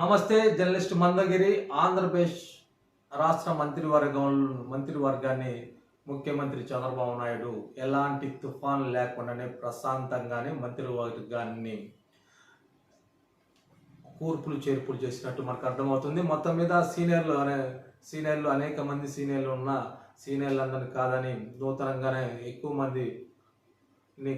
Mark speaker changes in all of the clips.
Speaker 1: నమస్తే జర్నలిస్ట్ మందగిరి ఆంధ్రప్రదేశ్ రాష్ట్ర మంత్రివర్గం మంత్రివర్గాన్ని ముఖ్యమంత్రి చంద్రబాబు నాయుడు ఎలాంటి తుఫాన్ లేకుండానే ప్రశాంతంగానే మంత్రివర్గాన్ని కూర్పులు చేర్పులు చేసినట్టు మనకు అర్థమవుతుంది. మొత్తం మీద సీనియర్లు అనే సీనియర్లు అనేక మంది సీనియర్లు ఉన్న సీనియర్లు అందరిని కాదని నూతనంగానే ఎక్కువ మంది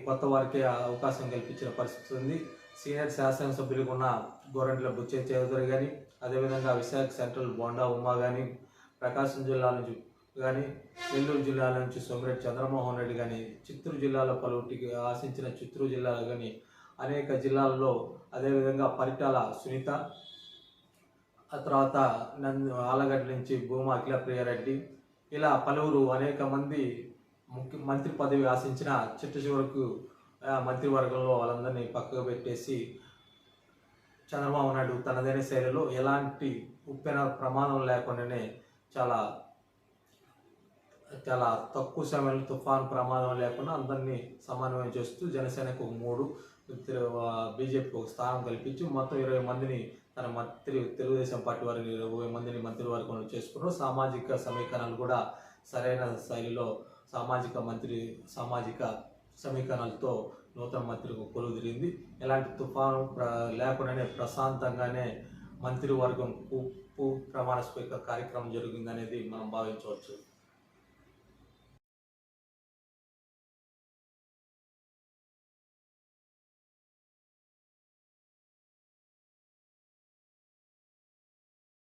Speaker 1: కొత్త వారికి అవకాశం కల్పించిన పరిస్థితి ఉంది. సీనియర్ శాసనసభ్యులకు ఉన్న గోరంట్ల బుచ్చే చౌదరి కానీ అదేవిధంగా విశాఖ సెంట్రల్ బోండా ఉమా కానీ ప్రకాశం జిల్లా నుంచి కానీ నెల్లూరు జిల్లా నుంచి సోమిరెడ్డి చంద్రమోహన్ రెడ్డి కానీ చిత్తూరు జిల్లాలో పలువురికి ఆశించిన చిత్తూరు జిల్లాలో కానీ అనేక జిల్లాల్లో అదేవిధంగా పరిటాల సునీత ఆ తర్వాత నంది ఆలగడ్డ నుంచి భూమా అఖిల ప్రియారెడ్డి ఇలా పలువురు అనేక మంది ముఖ్య మంత్రి పదవి ఆశించిన చిట్ట చివరకు మంత్రివర్గంలో వాళ్ళందరినీ పక్కకు పెట్టేసి చంద్రబాబు నాయుడు తనదైన శైలిలో ఎలాంటి ఉప్పెన ప్రమాదం లేకుండానే చాలా చాలా తక్కువ సమయంలో తుఫాన్ ప్రమాదం లేకుండా అందరినీ సమన్వయం చేస్తూ జనసేనకు ఒక మూడు బీజేపీకి ఒక స్థానం కల్పించి మొత్తం ఇరవై మందిని తన మంత్రి తెలుగుదేశం పార్టీ వారిని ఇరవై మందిని మంత్రివర్గంలో చేసుకున్నారు. సామాజిక సమీకరణలు కూడా సరైన శైలిలో సామాజిక మంత్రి సామాజిక సమీకరణలతో నూతన మంత్రికి కొలువు తిరిగింది. ఎలాంటి తుఫాను ప్ర లేకుండానే ప్రశాంతంగానే మంత్రివర్గం ప్రమాణ స్వీకార కార్యక్రమం జరిగిందనేది మనం భావించవచ్చు.